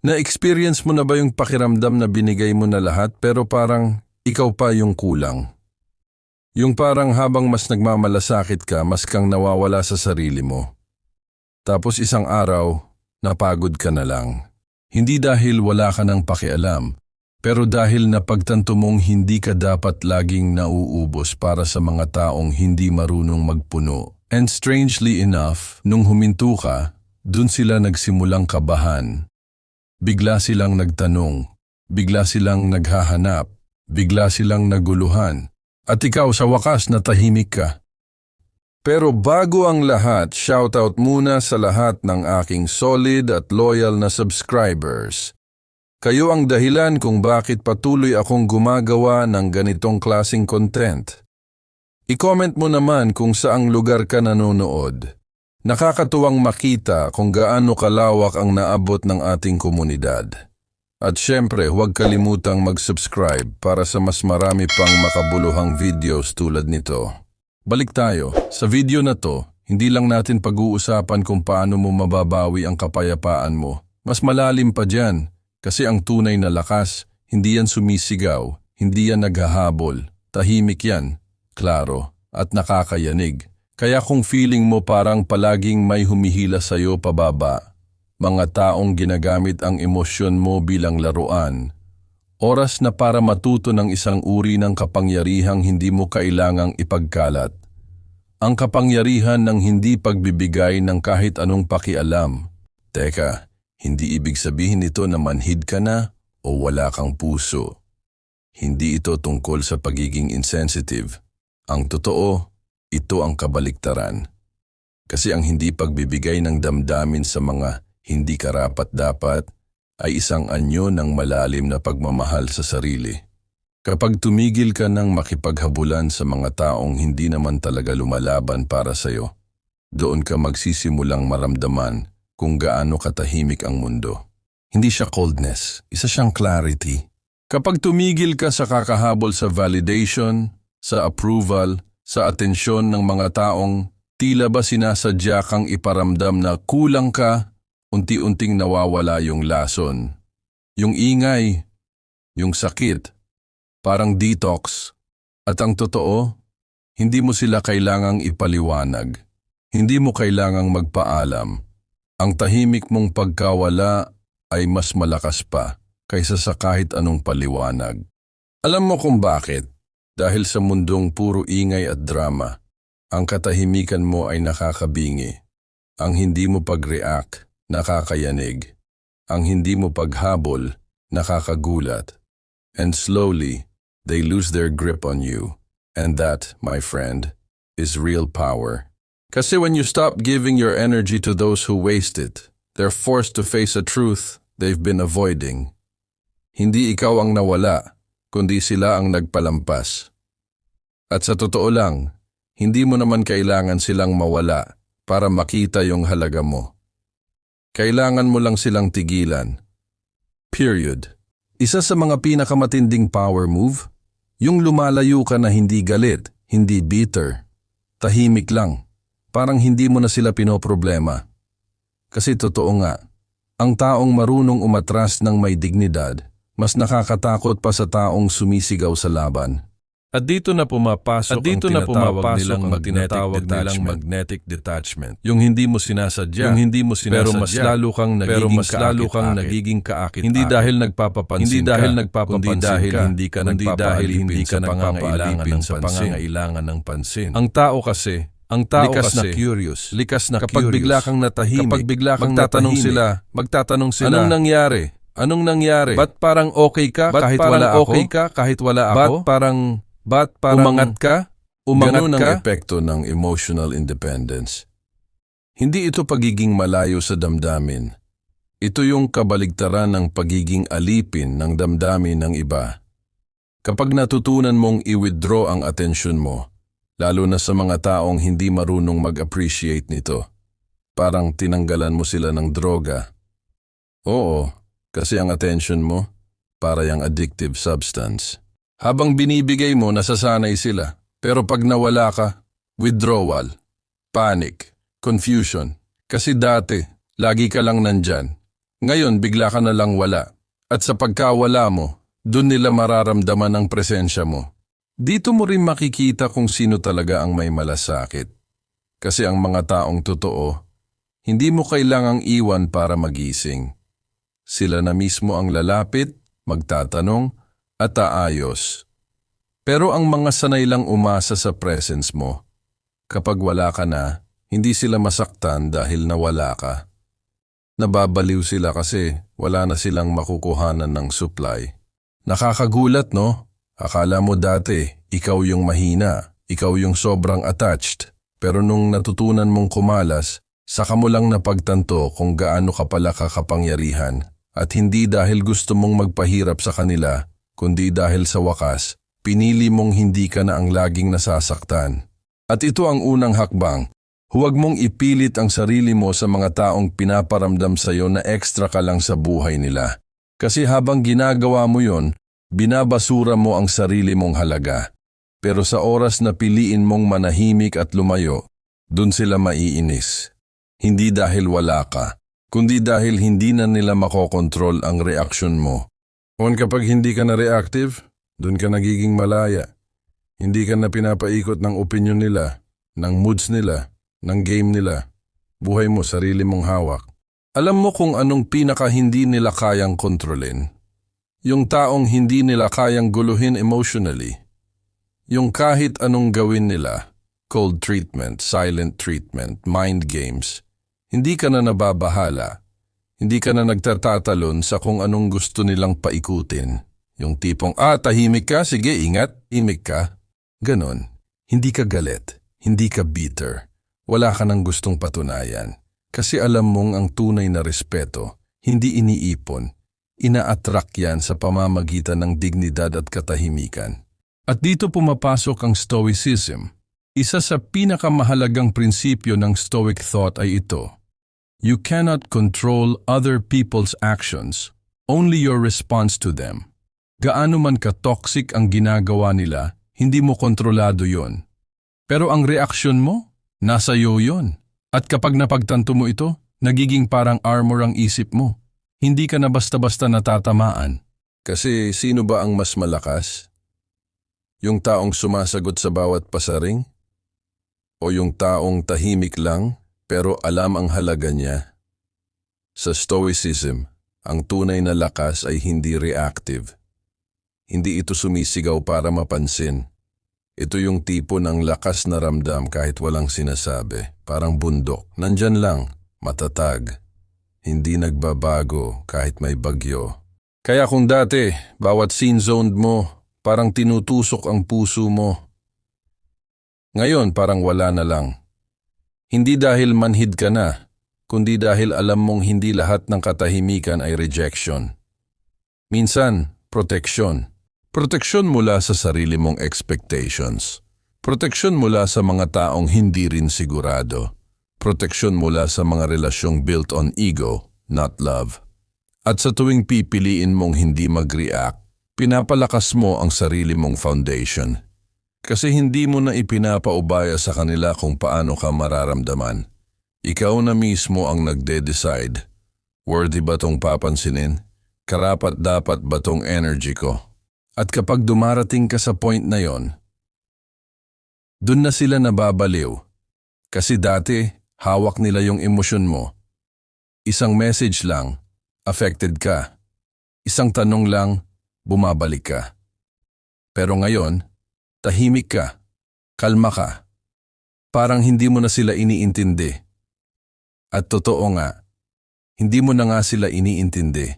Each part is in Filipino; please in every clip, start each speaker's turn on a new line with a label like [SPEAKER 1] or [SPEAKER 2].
[SPEAKER 1] Na-experience mo na ba yung pakiramdam na binigay mo na lahat pero parang ikaw pa yung kulang? Yung parang habang mas nagmamalasakit ka, mas kang nawawala sa sarili mo. Tapos isang araw, napagod ka na lang. Hindi dahil wala ka ng pakialam, pero dahil napagtanto mong hindi ka dapat laging nauubos para sa mga taong hindi marunong magpuno. And strangely enough, nung huminto ka, dun sila nagsimulang kabahan. Bigla silang nagtanong, bigla silang naghahanap, bigla silang naguluhan, at ikaw sa wakas natahimik ka. Pero bago ang lahat, shoutout muna sa lahat ng aking solid at loyal na subscribers. Kayo ang dahilan kung bakit patuloy akong gumagawa ng ganitong klasing content. I-comment mo naman kung saang lugar ka nanonood. Nakakatuwang makita kung gaano kalawak ang naabot ng ating komunidad. At syempre, huwag kalimutang mag-subscribe para sa mas marami pang makabuluhang videos tulad nito. Balik tayo. Sa video na to, hindi lang natin pag-uusapan kung paano mo mababawi ang kapayapaan mo. Mas malalim pa dyan, kasi ang tunay na lakas, hindi yan sumisigaw, hindi yan naghahabol. Tahimik yan, klaro, at nakakayanig. Kaya kung feeling mo parang palaging may humihila sa'yo pababa, mga taong ginagamit ang emosyon mo bilang laruan, oras na para matuto ng isang uri ng kapangyarihang hindi mo kailangang ipagkalat. Ang kapangyarihan ng hindi pagbibigay ng kahit anong pakialam. Teka, hindi ibig sabihin ito na manhid ka na o wala kang puso. Hindi ito tungkol sa pagiging insensitive. Ang totoo, ito ang kabaliktaran. Kasi ang hindi pagbibigay ng damdamin sa mga hindi karapat-dapat ay isang anyo ng malalim na pagmamahal sa sarili. Kapag tumigil ka ng makipaghabulan sa mga taong hindi naman talaga lumalaban para sa'yo, doon ka magsisimulang maramdaman kung gaano katahimik ang mundo. Hindi siya coldness, isa siyang clarity. Kapag tumigil ka sa kakahabol sa validation, sa approval, sa atensyon ng mga taong tila ba sinasadya kang iparamdam na kulang ka, unti-unting nawawala yung lason. Yung ingay, yung sakit, parang detox. At ang totoo, hindi mo sila kailangang ipaliwanag. Hindi mo kailangang magpaalam. Ang tahimik mong pagkawala ay mas malakas pa kaysa sa kahit anong paliwanag. Alam mo kung bakit? Dahil sa mundong puro ingay at drama, ang katahimikan mo ay nakakabingi. Ang hindi mo pag-react, nakakayanig. Ang hindi mo paghabol, nakakagulat. And slowly, they lose their grip on you. And that, my friend, is real power. Kasi when you stop giving your energy to those who waste it, they're forced to face a truth they've been avoiding. Hindi ikaw ang nawala, kundi sila ang nagpalampas. At sa totoo lang, hindi mo naman kailangan silang mawala para makita yung halaga mo. Kailangan mo lang silang tigilan. Period. Isa sa mga pinakamatinding power move, yung lumalayo ka na hindi galit, hindi bitter. Tahimik lang. Parang hindi mo na sila pinoproblema. Kasi totoo nga, ang taong marunong umatras ng may dignidad, mas nakakatakot pa sa taong sumisigaw sa laban. At dito na pumapasok
[SPEAKER 2] At dito
[SPEAKER 1] ang
[SPEAKER 2] na pumapasok
[SPEAKER 1] nilang
[SPEAKER 2] ang
[SPEAKER 1] magnetic
[SPEAKER 2] tinatawag nilang
[SPEAKER 1] detachment.
[SPEAKER 2] magnetic detachment.
[SPEAKER 1] Yung hindi mo sinasadya.
[SPEAKER 2] Yung hindi mo
[SPEAKER 1] Pero mas
[SPEAKER 2] sinasadya.
[SPEAKER 1] lalo kang nagiging
[SPEAKER 2] Pero mas lalo kang
[SPEAKER 1] kaakit-akit.
[SPEAKER 2] nagiging kaakit
[SPEAKER 1] Hindi dahil nagpapapansin
[SPEAKER 2] Hindi dahil nagpapapansin
[SPEAKER 1] kundi dahil
[SPEAKER 2] ka,
[SPEAKER 1] hindi ka
[SPEAKER 2] kundi dahil hindi ka nagpapaalipin
[SPEAKER 1] ng
[SPEAKER 2] sa
[SPEAKER 1] pansin.
[SPEAKER 2] pangangailangan ng pansin.
[SPEAKER 1] Ang tao kasi, ang tao
[SPEAKER 2] Likas
[SPEAKER 1] kasi,
[SPEAKER 2] na curious.
[SPEAKER 1] likas na
[SPEAKER 2] Kapag
[SPEAKER 1] curious.
[SPEAKER 2] bigla kang natahimik,
[SPEAKER 1] kapag bigla kang
[SPEAKER 2] magtatanong
[SPEAKER 1] natahimik,
[SPEAKER 2] sila,
[SPEAKER 1] magtatanong sila,
[SPEAKER 2] Anong
[SPEAKER 1] nangyari? Anong nangyari?
[SPEAKER 2] Ba't parang okay ka
[SPEAKER 1] Ba't
[SPEAKER 2] kahit
[SPEAKER 1] parang
[SPEAKER 2] wala ako?
[SPEAKER 1] okay ka kahit wala
[SPEAKER 2] Ba't
[SPEAKER 1] ako?
[SPEAKER 2] parang
[SPEAKER 1] Ba't parang
[SPEAKER 2] umangat ka? Umangat
[SPEAKER 1] Ganun ang
[SPEAKER 2] ka?
[SPEAKER 1] epekto ng emotional independence. Hindi ito pagiging malayo sa damdamin. Ito yung kabaligtaran ng pagiging alipin ng damdamin ng iba. Kapag natutunan mong i-withdraw ang atensyon mo, lalo na sa mga taong hindi marunong mag-appreciate nito, parang tinanggalan mo sila ng droga. Oo, kasi ang attention mo, para yung addictive substance. Habang binibigay mo, nasasanay sila. Pero pag nawala ka, withdrawal, panic, confusion. Kasi dati, lagi ka lang nandyan. Ngayon, bigla ka na lang wala. At sa pagkawala mo, dun nila mararamdaman ang presensya mo. Dito mo rin makikita kung sino talaga ang may malasakit. Kasi ang mga taong totoo, hindi mo kailangang iwan para magising. Sila na mismo ang lalapit, magtatanong, at aayos. Pero ang mga sanay lang umasa sa presence mo, kapag wala ka na, hindi sila masaktan dahil nawala ka. Nababaliw sila kasi wala na silang makukuhanan ng supply. Nakakagulat no? Akala mo dati, ikaw yung mahina, ikaw yung sobrang attached. Pero nung natutunan mong kumalas, saka mo lang napagtanto kung gaano ka pala kakapangyarihan. At hindi dahil gusto mong magpahirap sa kanila, kundi dahil sa wakas, pinili mong hindi ka na ang laging nasasaktan. At ito ang unang hakbang. Huwag mong ipilit ang sarili mo sa mga taong pinaparamdam sa iyo na extra ka lang sa buhay nila. Kasi habang ginagawa mo yon, binabasura mo ang sarili mong halaga. Pero sa oras na piliin mong manahimik at lumayo, dun sila maiinis. Hindi dahil wala ka, kundi dahil hindi na nila makokontrol ang reaksyon mo. On kapag hindi ka na reactive, dun ka nagiging malaya. Hindi ka na pinapaikot ng opinion nila, ng moods nila, ng game nila. Buhay mo, sarili mong hawak. Alam mo kung anong pinaka hindi nila kayang kontrolin? Yung taong hindi nila kayang guluhin emotionally. Yung kahit anong gawin nila, cold treatment, silent treatment, mind games, hindi ka na nababahala. Hindi ka na nagtatatalon sa kung anong gusto nilang paikutin. Yung tipong, ah, tahimik ka, sige, ingat, imik ka. Ganon. Hindi ka galit, hindi ka bitter. Wala ka nang gustong patunayan. Kasi alam mong ang tunay na respeto, hindi iniipon. Ina-attract yan sa pamamagitan ng dignidad at katahimikan. At dito pumapasok ang Stoicism. Isa sa pinakamahalagang prinsipyo ng Stoic thought ay ito. You cannot control other people's actions, only your response to them. Gaano man ka-toxic ang ginagawa nila, hindi mo kontrolado yon. Pero ang reaksyon mo, nasa iyo yon. At kapag napagtanto mo ito, nagiging parang armor ang isip mo. Hindi ka na basta-basta natatamaan. Kasi sino ba ang mas malakas? Yung taong sumasagot sa bawat pasaring? O yung taong tahimik lang pero alam ang halaga niya? Sa Stoicism, ang tunay na lakas ay hindi reactive. Hindi ito sumisigaw para mapansin. Ito yung tipo ng lakas na ramdam kahit walang sinasabi. Parang bundok. Nandyan lang, matatag. Hindi nagbabago kahit may bagyo. Kaya kung dati, bawat scene zoned mo, parang tinutusok ang puso mo. Ngayon parang wala na lang. Hindi dahil manhid ka na, kundi dahil alam mong hindi lahat ng katahimikan ay rejection. Minsan, proteksyon. Proteksyon mula sa sarili mong expectations. Proteksyon mula sa mga taong hindi rin sigurado. Proteksyon mula sa mga relasyong built on ego, not love. At sa tuwing pipiliin mong hindi mag-react, pinapalakas mo ang sarili mong foundation. Kasi hindi mo na ipinapaubaya sa kanila kung paano ka mararamdaman. Ikaw na mismo ang nagde-decide. Worthy ba tong papansinin? Karapat dapat ba tong energy ko? At kapag dumarating ka sa point na yon, dun na sila nababaliw. Kasi dati, hawak nila yung emosyon mo. Isang message lang, affected ka. Isang tanong lang, bumabalik ka. Pero ngayon, tahimik ka, kalma ka. Parang hindi mo na sila iniintindi. At totoo nga, hindi mo na nga sila iniintindi.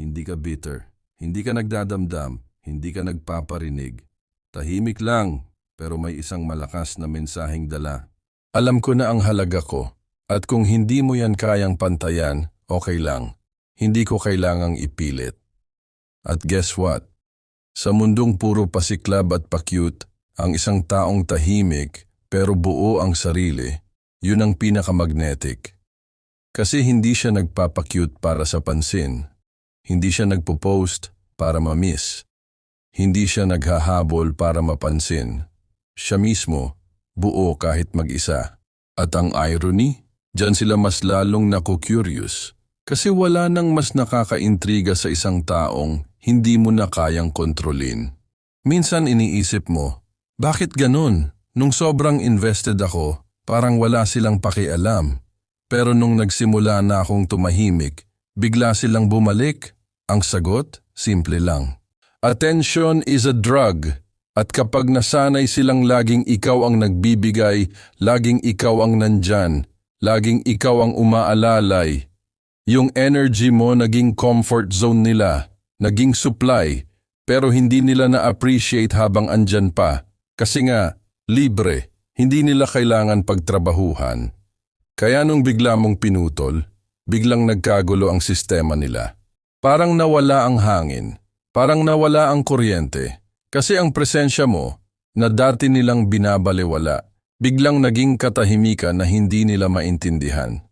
[SPEAKER 1] Hindi ka bitter, hindi ka nagdadamdam, hindi ka nagpaparinig. Tahimik lang, pero may isang malakas na mensaheng dala. Alam ko na ang halaga ko, at kung hindi mo yan kayang pantayan, okay lang. Hindi ko kailangang ipilit. At guess what? Sa mundong puro pasiklab at pakyut, ang isang taong tahimik pero buo ang sarili, yun ang pinakamagnetic. Kasi hindi siya nagpapakyut para sa pansin. Hindi siya nagpo-post para ma-miss. Hindi siya naghahabol para mapansin. Siya mismo, buo kahit mag-isa. At ang irony, dyan sila mas lalong naku-curious. Kasi wala nang mas nakakaintriga sa isang taong hindi mo na kayang kontrolin. Minsan iniisip mo, bakit ganun? Nung sobrang invested ako, parang wala silang pakialam. Pero nung nagsimula na akong tumahimik, bigla silang bumalik. Ang sagot, simple lang. Attention is a drug. At kapag nasanay silang laging ikaw ang nagbibigay, laging ikaw ang nandyan, laging ikaw ang umaalalay, yung energy mo naging comfort zone nila, naging supply, pero hindi nila na-appreciate habang andyan pa. Kasi nga, libre, hindi nila kailangan pagtrabahuhan. Kaya nung bigla mong pinutol, biglang nagkagulo ang sistema nila. Parang nawala ang hangin, parang nawala ang kuryente. Kasi ang presensya mo, na dati nilang binabalewala, biglang naging katahimikan na hindi nila maintindihan.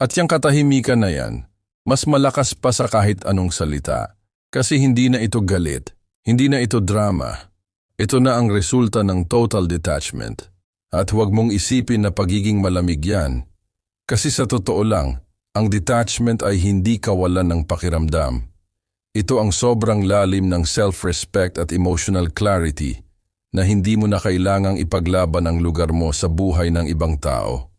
[SPEAKER 1] At yung katahimikan na yan, mas malakas pa sa kahit anong salita. Kasi hindi na ito galit, hindi na ito drama. Ito na ang resulta ng total detachment. At huwag mong isipin na pagiging malamig yan. Kasi sa totoo lang, ang detachment ay hindi kawalan ng pakiramdam. Ito ang sobrang lalim ng self-respect at emotional clarity na hindi mo na kailangang ipaglaban ang lugar mo sa buhay ng ibang tao.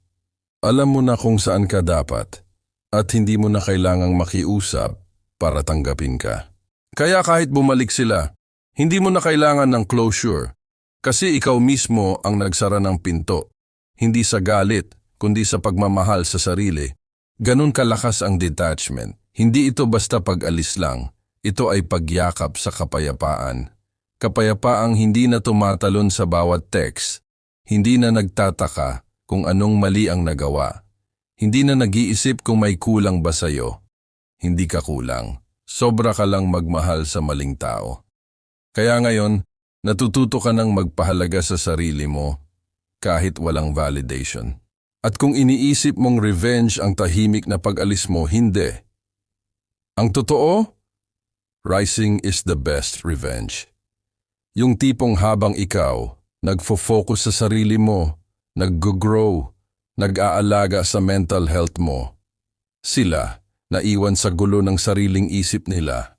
[SPEAKER 1] Alam mo na kung saan ka dapat at hindi mo na kailangang makiusap para tanggapin ka. Kaya kahit bumalik sila, hindi mo na kailangan ng closure kasi ikaw mismo ang nagsara ng pinto. Hindi sa galit, kundi sa pagmamahal sa sarili. Ganun kalakas ang detachment. Hindi ito basta pag-alis lang. Ito ay pagyakap sa kapayapaan. Kapayapaang hindi na tumatalon sa bawat text. Hindi na nagtataka kung anong mali ang nagawa. Hindi na nag-iisip kung may kulang ba sa'yo. Hindi ka kulang. Sobra ka lang magmahal sa maling tao. Kaya ngayon, natututo ka ng magpahalaga sa sarili mo kahit walang validation. At kung iniisip mong revenge ang tahimik na pag-alis mo, hindi. Ang totoo, rising is the best revenge. Yung tipong habang ikaw, nagfo-focus sa sarili mo, nag-grow, nag-aalaga sa mental health mo. Sila, naiwan sa gulo ng sariling isip nila.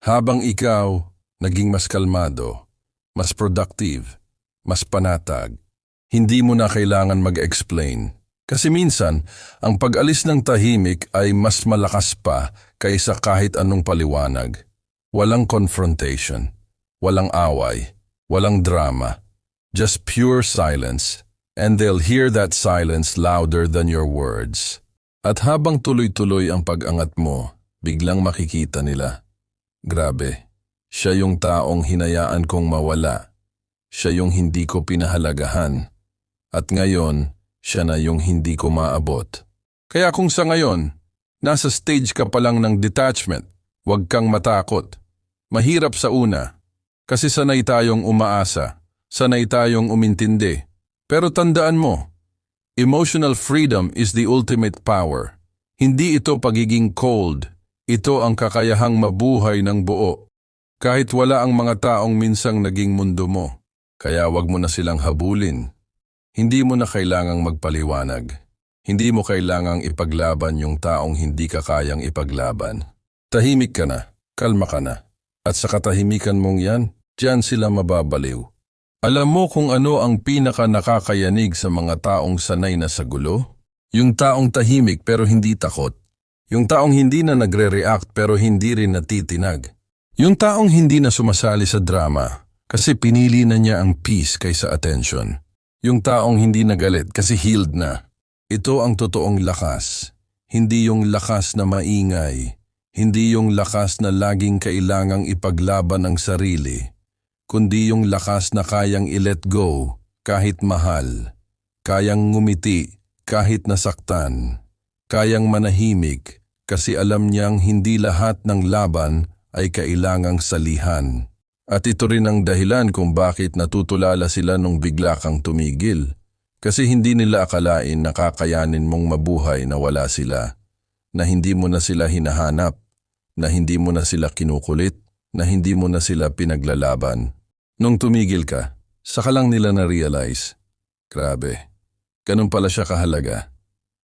[SPEAKER 1] Habang ikaw, naging mas kalmado, mas productive, mas panatag, hindi mo na kailangan mag-explain. Kasi minsan, ang pag-alis ng tahimik ay mas malakas pa kaysa kahit anong paliwanag. Walang confrontation, walang away, walang drama, just pure silence. And they'll hear that silence louder than your words. At habang tuloy-tuloy ang pag-angat mo, biglang makikita nila. Grabe, siya yung taong hinayaan kong mawala. Siya yung hindi ko pinahalagahan. At ngayon, siya na yung hindi ko maabot. Kaya kung sa ngayon, nasa stage ka pa lang ng detachment, huwag kang matakot. Mahirap sa una, kasi sanay tayong umaasa, sanay tayong umintindi. Pero tandaan mo, emotional freedom is the ultimate power. Hindi ito pagiging cold, ito ang kakayahang mabuhay ng buo. Kahit wala ang mga taong minsang naging mundo mo, kaya wag mo na silang habulin. Hindi mo na kailangang magpaliwanag. Hindi mo kailangang ipaglaban yung taong hindi ka kayang ipaglaban. Tahimik ka na, kalma ka na. At sa katahimikan mong yan, diyan sila mababaliw. Alam mo kung ano ang pinaka nakakayanig sa mga taong sanay na sa gulo? Yung taong tahimik pero hindi takot. Yung taong hindi na nagre-react pero hindi rin natitinag. Yung taong hindi na sumasali sa drama kasi pinili na niya ang peace kaysa attention. Yung taong hindi nagalit kasi healed na. Ito ang totoong lakas. Hindi yung lakas na maingay. Hindi yung lakas na laging kailangang ipaglaban ang sarili. Kundi yung lakas na kayang i-let go kahit mahal. Kayang ngumiti kahit nasaktan. Kayang manahimik kasi alam niyang hindi lahat ng laban ay kailangang salihan. At ito rin ang dahilan kung bakit natutulala sila nung bigla kang tumigil. Kasi hindi nila akalain na kakayanin mong mabuhay na wala sila. Na hindi mo na sila hinahanap. Na hindi mo na sila kinukulit. Na hindi mo na sila pinaglalaban. Nung tumigil ka, saka lang nila na-realize. Grabe, ganun pala siya kahalaga.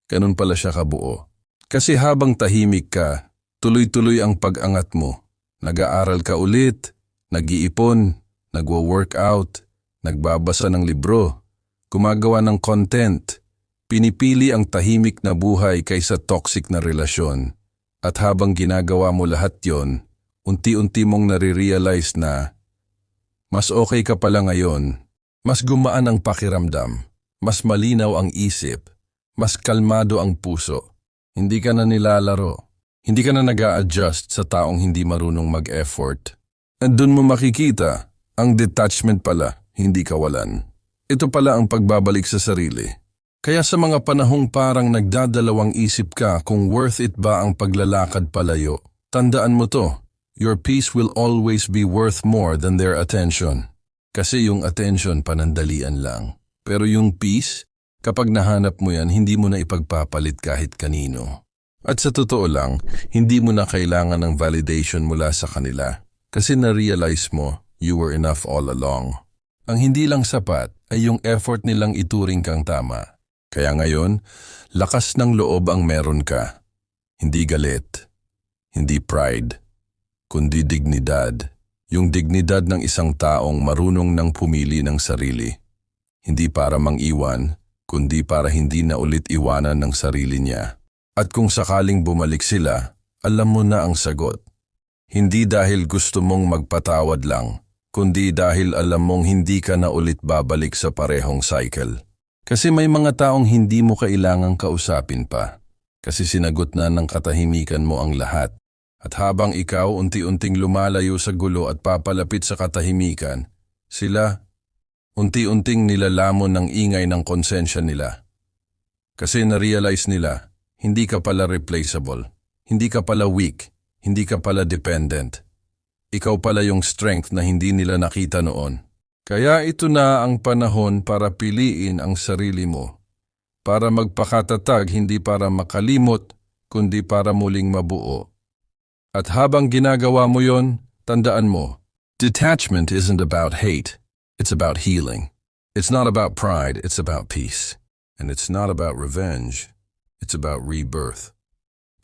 [SPEAKER 1] Ganun pala siya kabuo. Kasi habang tahimik ka, tuloy-tuloy ang pag-angat mo. Nag-aaral ka ulit, nag-iipon, nagwo-workout, nagbabasa ng libro, gumagawa ng content, pinipili ang tahimik na buhay kaysa toxic na relasyon. At habang ginagawa mo lahat yon, unti-unti mong nare-realize na mas okay ka pala ngayon, mas gumaan ang pakiramdam, mas malinaw ang isip, mas kalmado ang puso. Hindi ka na nilalaro. Hindi ka na nag adjust sa taong hindi marunong mag-effort. At doon mo makikita, ang detachment pala, hindi kawalan. Ito pala ang pagbabalik sa sarili. Kaya sa mga panahong parang nagdadalawang isip ka kung worth it ba ang paglalakad palayo, tandaan mo to, your peace will always be worth more than their attention. Kasi yung attention panandalian lang. Pero yung peace, kapag nahanap mo yan, hindi mo na ipagpapalit kahit kanino. At sa totoo lang, hindi mo na kailangan ng validation mula sa kanila. Kasi na-realize mo, you were enough all along. Ang hindi lang sapat ay yung effort nilang ituring kang tama. Kaya ngayon, lakas ng loob ang meron ka. Hindi galit, hindi pride, kundi dignidad. Yung dignidad ng isang taong marunong nang pumili ng sarili. Hindi para mang-iwan, kundi para hindi na ulit iwanan ng sarili niya. At kung sakaling bumalik sila, alam mo na ang sagot. Hindi dahil gusto mong magpatawad lang, kundi dahil alam mong hindi ka na ulit babalik sa parehong cycle. Kasi may mga taong hindi mo kailangang kausapin pa. Kasi sinagot na ng katahimikan mo ang lahat. At habang ikaw unti-unting lumalayo sa gulo at papalapit sa katahimikan, sila unti-unting nilalamon ng ingay ng konsensya nila. Kasi na-realize nila, hindi ka pala replaceable, hindi ka pala weak, hindi ka pala dependent. Ikaw pala yung strength na hindi nila nakita noon. Kaya ito na ang panahon para piliin ang sarili mo. Para magpakatatag hindi para makalimot, kundi para muling mabuo. At habang ginagawa mo yon, tandaan mo, detachment isn't about hate. It's about healing. It's not about pride, it's about peace. And it's not about revenge, it's about rebirth.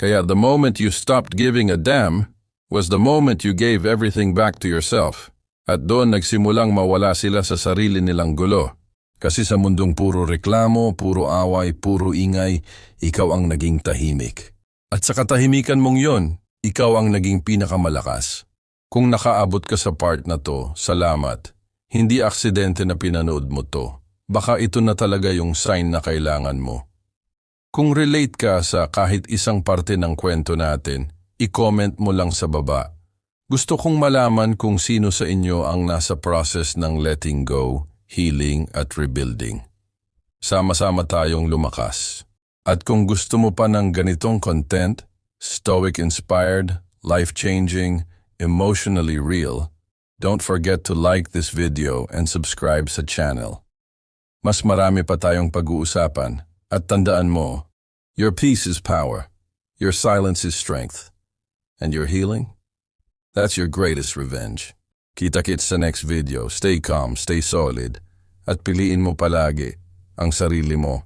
[SPEAKER 1] Kaya the moment you stopped giving a damn was the moment you gave everything back to yourself. At doon nagsimulang mawala sila sa sarili nilang gulo. Kasi sa mundong puro reklamo, puro away, puro ingay, ikaw ang naging tahimik. At sa katahimikan mong yon, ikaw ang naging pinakamalakas. Kung nakaabot ka sa part na to, salamat. Hindi aksidente na pinanood mo to. Baka ito na talaga yung sign na kailangan mo. Kung relate ka sa kahit isang parte ng kwento natin, i-comment mo lang sa baba. Gusto kong malaman kung sino sa inyo ang nasa process ng letting go, healing at rebuilding. Sama-sama tayong lumakas. At kung gusto mo pa ng ganitong content, stoic-inspired, life-changing, emotionally real, don't forget to like this video and subscribe sa channel. Mas marami pa tayong pag-uusapan at tandaan mo, your peace is power, your silence is strength, and your healing? That's your greatest revenge. Kita-kits sa next video, stay calm, stay solid, at piliin mo palagi ang sarili mo